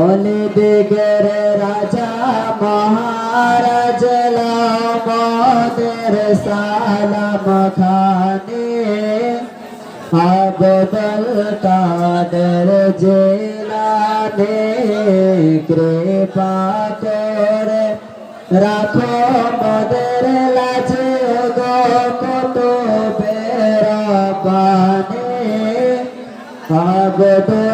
অলি দিগের রাজা মহারাজ লমদের সালাম খানে। আবদল কাদের জেলানে কৃপা করে। রাখো মদের লাজে গো কত বেরবানে আবদল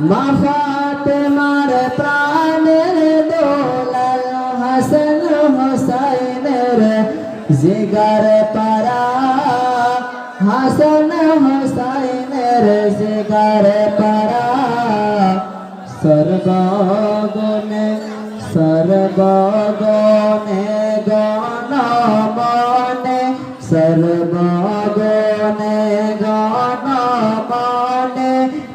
मफात मार प्राण दोल हसन हुसैन रे। जिगर परा हसन हुसैन रे, जिगर परा। सर्वगुण सर्वगुण गण मन। सर्वगुण गण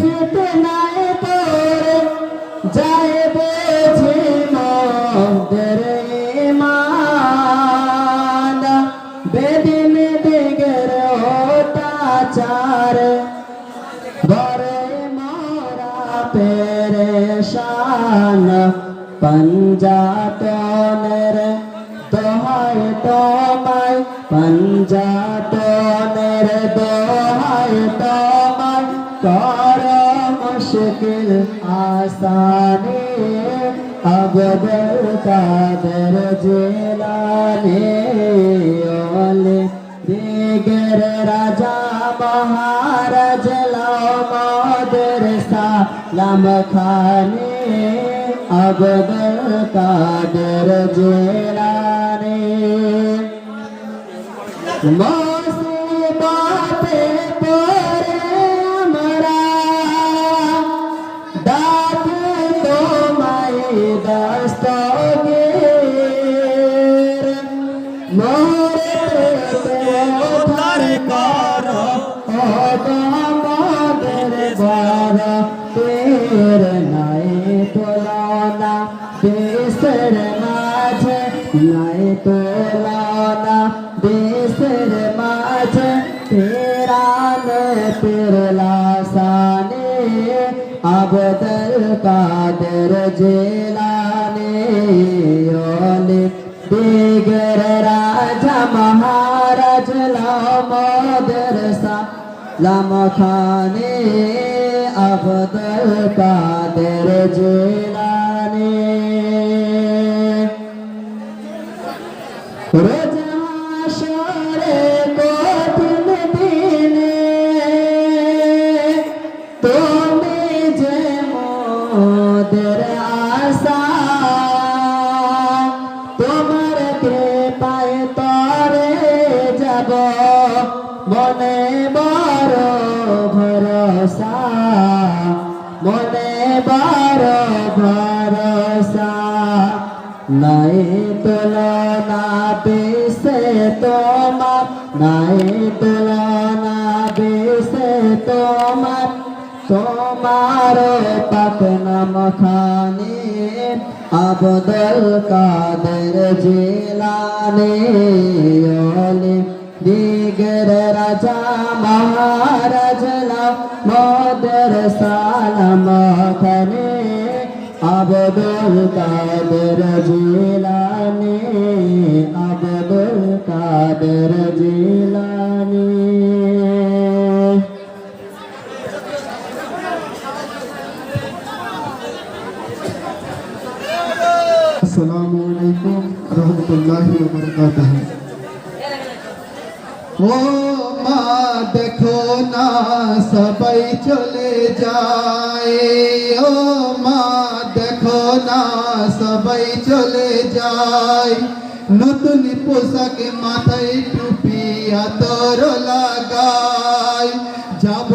ফিতনায় তোরে। যায় বেছে মোদের ইমান বেদিন দিগের ওটাচার বরে মোরা পেরেশান। পঞ্জাতনের দোহাই তোমায়, পঞ্জাতনের দোহাই তোমায়। কর मुश्किल आसानी अब का दर जेलाने ओले देगर राजा महाराज लाओ मादर सालम खाने अब का दर जेलाने मौसी बातें ও তোমাদের ঘর তের নাই তোলনা দেশের মাঝে নাই তোলনা দেশের মাঝে তেরান তেরলা সানে আবদল কাদের জেলানে ওলে দিগর রাজা মহারাজ লামদের সালাম খানে আবদল কাদের জেলানে রোজ যে মোদের আশা নাই তুলনা বিশে তোমার, নাই তুলনা বিশে তোমার। তোমার পাক নাম খানে আবদল কাদের জিলানে ওলে দিগর রাজা সালাম খানে। আবদুল কাদের জিলানি আবদুল কাদের জিলানি। আসসালামু আলাইকুম রহমতুল্লাহি ওয়া বারাকাতুহু। ও মা দেখো না সবাই চলে যায় ও মা দেখো না সবাই চলে যায় নতুন পোশাকে মাথায় টুপি আতর লাগায় যাব